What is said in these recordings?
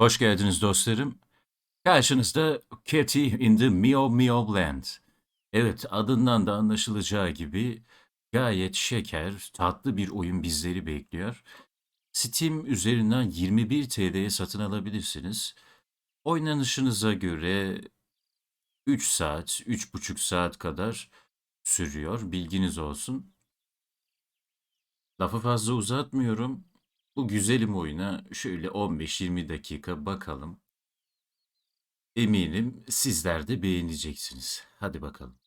Hoş geldiniz dostlarım. Karşınızda Cathy in the Meow Meow Land. Evet, adından da anlaşılacağı gibi gayet şeker, tatlı bir oyun bizleri bekliyor. Steam üzerinden 21 TL'ye satın alabilirsiniz. Oynanışınıza göre 3 saat, 3,5 saat kadar sürüyor. Bilginiz olsun. Lafı fazla uzatmıyorum. Bu güzelim oyuna şöyle 15-20 dakika bakalım. Eminim sizler de beğeneceksiniz. Hadi bakalım.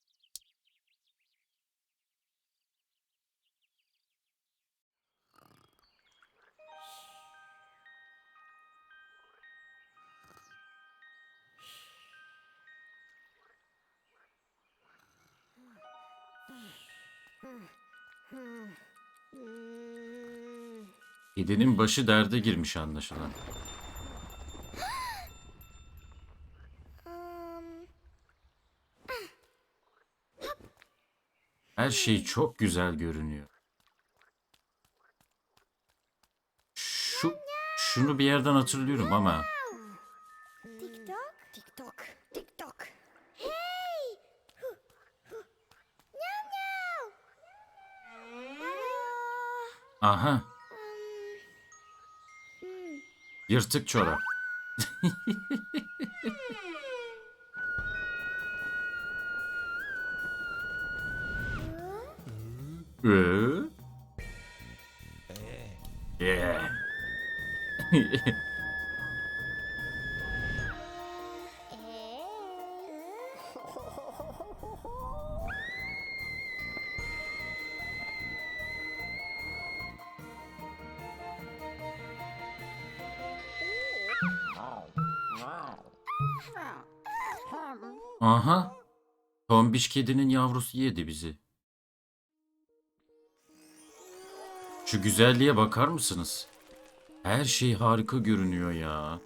Kedinin başı derde girmiş anlaşılan. Her şey çok güzel görünüyor. Şu şunu bir yerden hatırlıyorum ama TikTok? TikTok. TikTok. Hey! Aha Я ж це вчора. Е? Aha. Tombiş kedinin yavrusu yedi bizi. Şu güzelliğe bakar mısınız? Her şey harika görünüyor ya.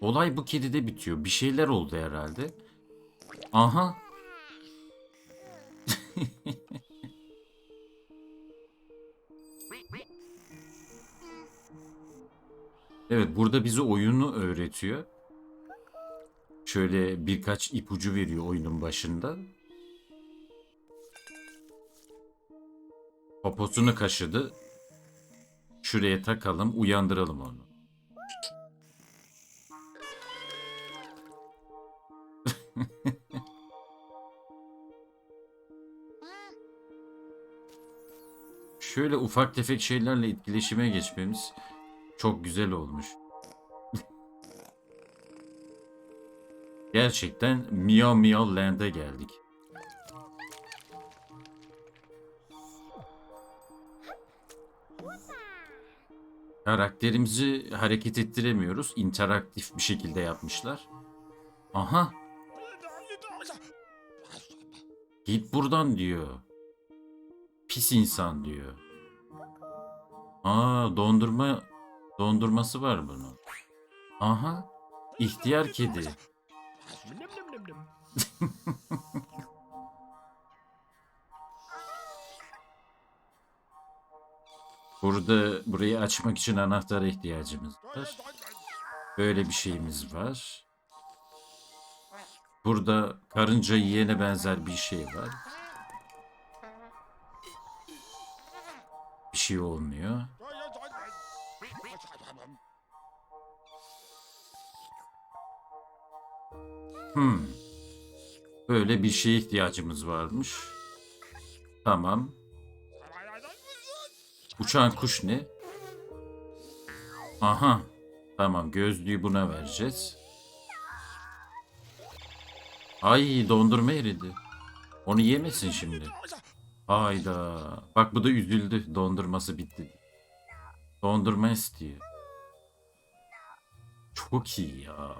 Olay bu kedide bitiyor. Bir şeyler oldu herhalde. Aha. Evet burada bize oyunu öğretiyor. Şöyle birkaç ipucu veriyor oyunun başında. Poposunu kaşıdı. Şuraya takalım, uyandıralım onu. Şöyle ufak tefek şeylerle etkileşime geçmemiz çok güzel olmuş. Gerçekten Meow Meow Land'e geldik. Karakterimizi hareket ettiremiyoruz. İnteraktif bir şekilde yapmışlar. Aha. Git buradan diyor. Pis insan diyor. Aa dondurma dondurması var bunun. Aha. İhtiyar kedi. Burada burayı açmak için anahtara ihtiyacımız var. Böyle bir şeyimiz var. Burada karınca yiyene benzer bir şey var. Bir şey olmuyor. Hmm. Böyle bir şeye ihtiyacımız varmış. Tamam. Uçan kuş ne? Aha. Tamam gözlüğü buna vereceğiz. Ay dondurma eridi. Onu yemesin şimdi. Hayda. Bak bu da üzüldü. Dondurması bitti. Dondurma istiyor. Çok iyi ya.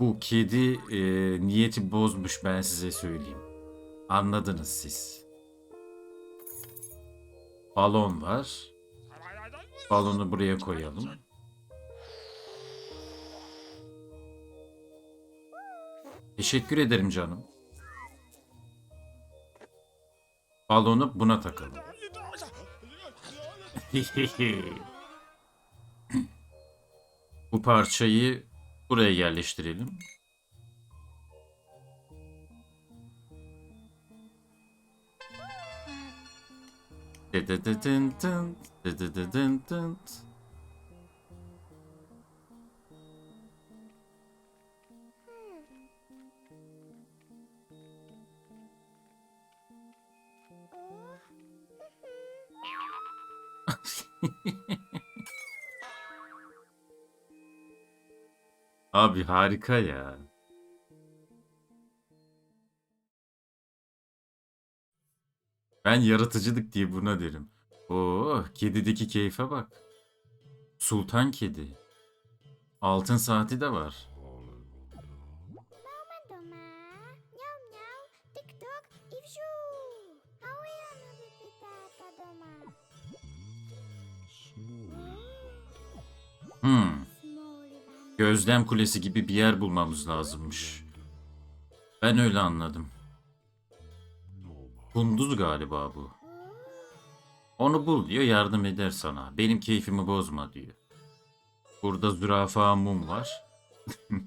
Bu kedi e, niyeti bozmuş ben size söyleyeyim. Anladınız siz. Balon var. Balonu buraya koyalım. Teşekkür ederim canım. Balonu buna takalım. Bu parçayı buraya yerleştirelim. Dıdıdıdın dın, dıdıdıdın dın. Abi harika ya. Ben yaratıcılık diye buna derim. Oo, kedideki keyfe bak. Sultan kedi. Altın saati de var. Hmm. Gözlem kulesi gibi bir yer bulmamız lazımmış. Ben öyle anladım. Kunduz galiba bu. Onu bul diyor yardım eder sana. Benim keyfimi bozma diyor. Burada zürafa mum var.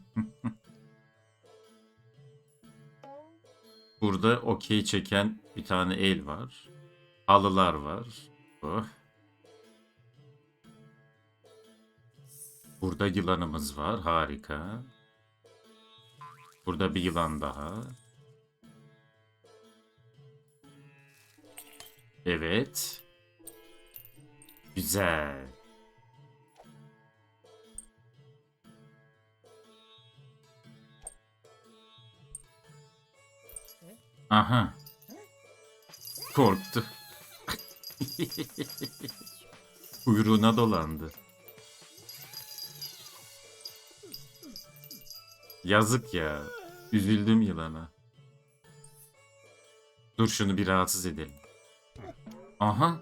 Burada okey çeken bir tane el var. Halılar var. Oh. Burada yılanımız var. Harika. Burada bir yılan daha. Evet. Güzel. Aha. Korktu. Kuyruğuna dolandı. Yazık ya. Üzüldüm yılana. Dur şunu bir rahatsız edelim. Aha.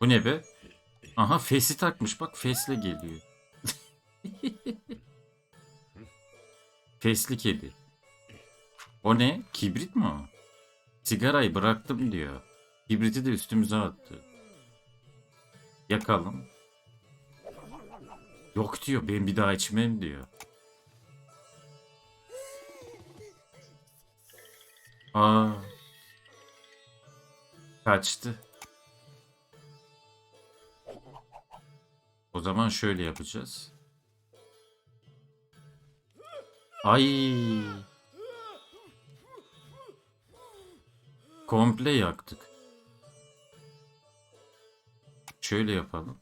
Bu ne be? Aha fesi takmış bak fesle geliyor. Fesli kedi. O ne? Kibrit mi o? Sigarayı bıraktım diyor. Kibriti de üstümüze attı. Yakalım. Yok diyor ben bir daha içmem diyor. Aa. Kaçtı. O zaman şöyle yapacağız. Ay. Komple yaktık. Şöyle yapalım.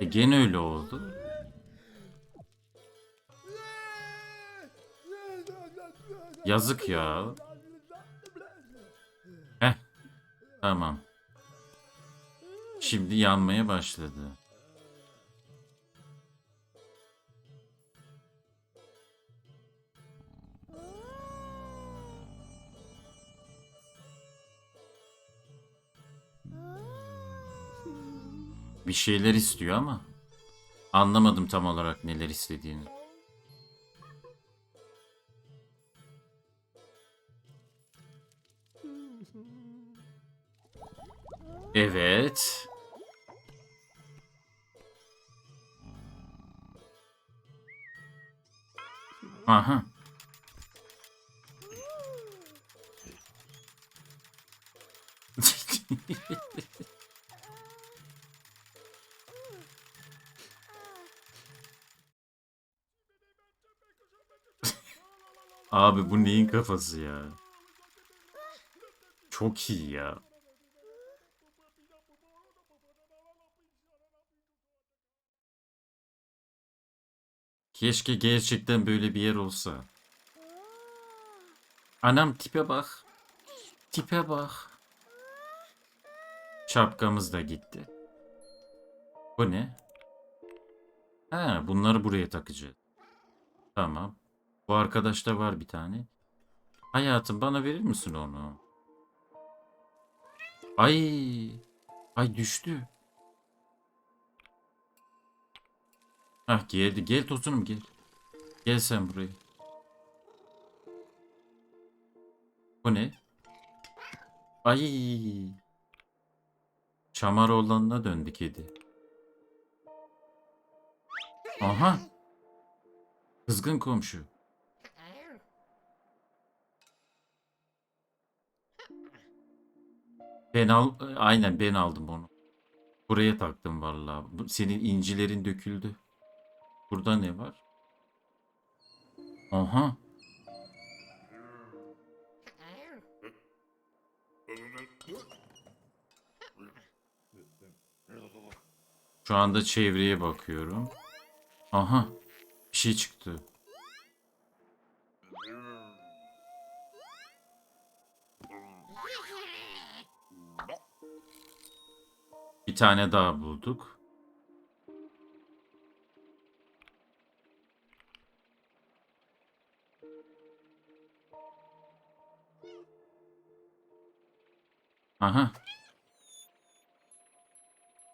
E gene öyle oldu. Yazık ya. Heh. Tamam. Şimdi yanmaya başladı. Bir şeyler istiyor ama anlamadım tam olarak neler istediğini. Evet. Aha. Abi bu neyin kafası ya? Çok iyi ya. Keşke gerçekten böyle bir yer olsa. Anam tipe bak. Tipe bak. Şapkamız da gitti. Bu ne? Ha, bunları buraya takacağız. Tamam. Bu arkadaşta var bir tane. Hayatım bana verir misin onu? Ay. Ay düştü. Hah geldi. Gel tosunum gel. Gel sen buraya. Bu ne? Ay. Çamar olanına döndü kedi. Aha. Kızgın komşu. Ben al, aynen ben aldım onu. Buraya taktım vallahi. Senin incilerin döküldü. Burada ne var? Aha. Şu anda çevreye bakıyorum. Aha. Bir şey çıktı. Bir tane daha bulduk. Aha.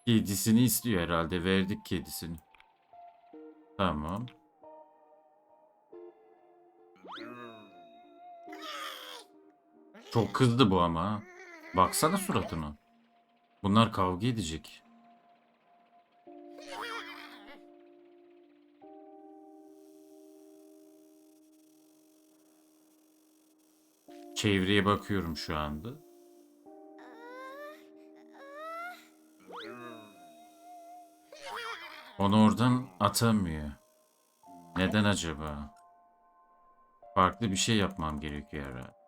Kedisini istiyor herhalde. Verdik kedisini. Tamam. Çok kızdı bu ama. Baksana suratına. Bunlar kavga edecek. Çevreye bakıyorum şu anda. Onu oradan atamıyor. Neden acaba? Farklı bir şey yapmam gerekiyor herhalde.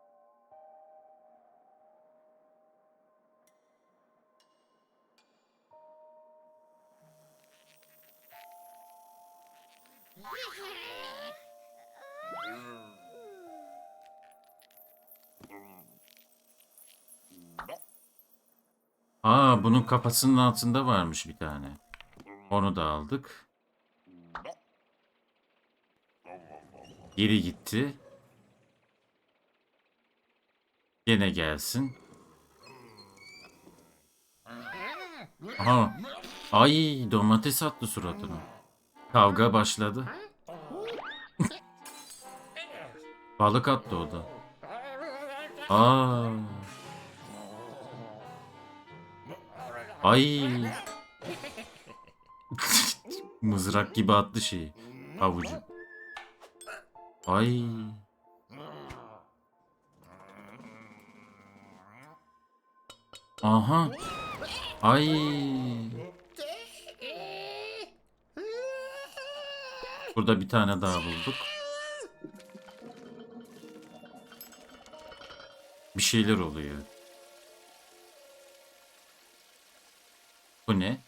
Aa bunun kafasının altında varmış bir tane. Onu da aldık. Geri gitti. Gene gelsin. Aha. Ay domates attı suratına. Kavga başladı. Balık attı o da. Aa. Ay. Mızrak gibi attı şeyi. Havucu. Ay. Aha. Ay. Burada bir tane daha bulduk. Bir şeyler oluyor. Bu ne?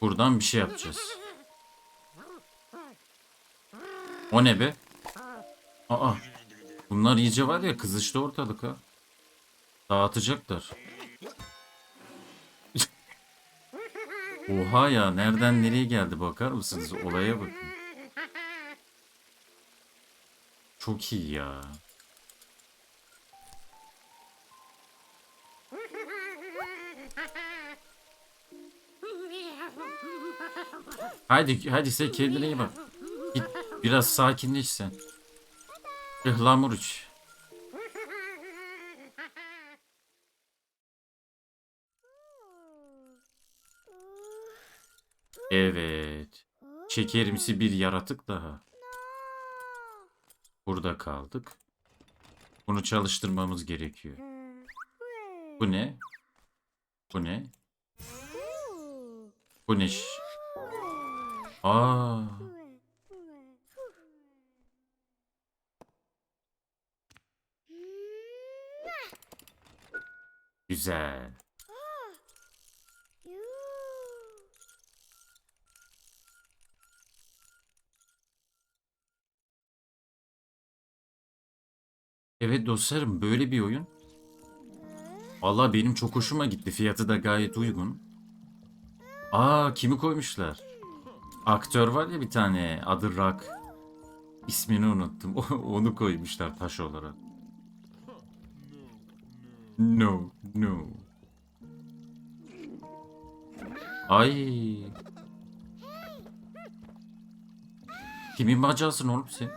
Buradan bir şey yapacağız. O ne be? Aa. Bunlar iyice var ya kızıştı ortalık ha. Dağıtacaklar. Oha ya nereden nereye geldi bakar mısınız? Olaya bakın. Çok iyi ya. Hadi hadi sen kendine iyi bak. Git biraz sakinleş sen. Ihlamur iç. Evet. Şekerimsi bir yaratık daha. Burada kaldık. Bunu çalıştırmamız gerekiyor. Bu ne? Bu ne? Bu ne? Aa. Güzel. Evet dostlarım böyle bir oyun. Valla benim çok hoşuma gitti. Fiyatı da gayet uygun. Aa kimi koymuşlar? Aktör var ya bir tane adı Rock. İsmini unuttum. Onu koymuşlar taş olarak. No, no. Ay. Kimin bacağısın oğlum sen?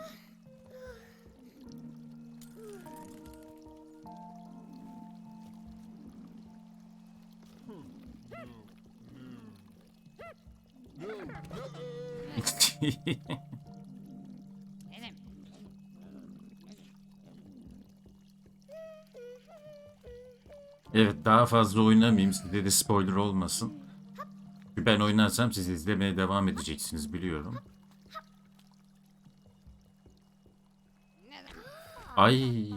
evet daha fazla oynamayayım size de spoiler olmasın. Ben oynarsam siz izlemeye devam edeceksiniz biliyorum. Ay.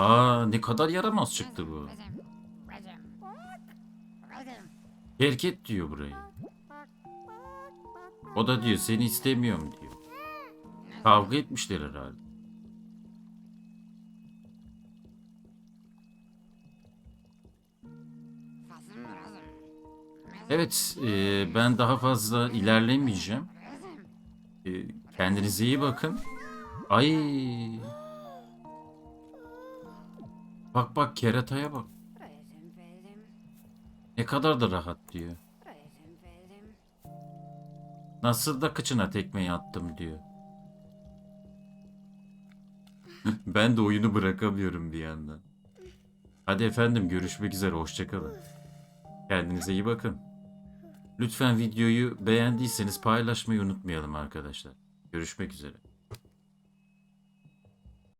Aa ne kadar yaramaz çıktı bu. Terk et diyor burayı. O da diyor seni istemiyorum diyor. Kavga etmişler herhalde. Evet, e, ben daha fazla ilerlemeyeceğim. E, kendinize iyi bakın. Ay. Bak bak kerataya bak. Ne kadar da rahat diyor. Nasıl da kıçına tekmeyi attım diyor. ben de oyunu bırakamıyorum bir yandan. Hadi efendim görüşmek üzere hoşçakalın. Kendinize iyi bakın. Lütfen videoyu beğendiyseniz paylaşmayı unutmayalım arkadaşlar. Görüşmek üzere.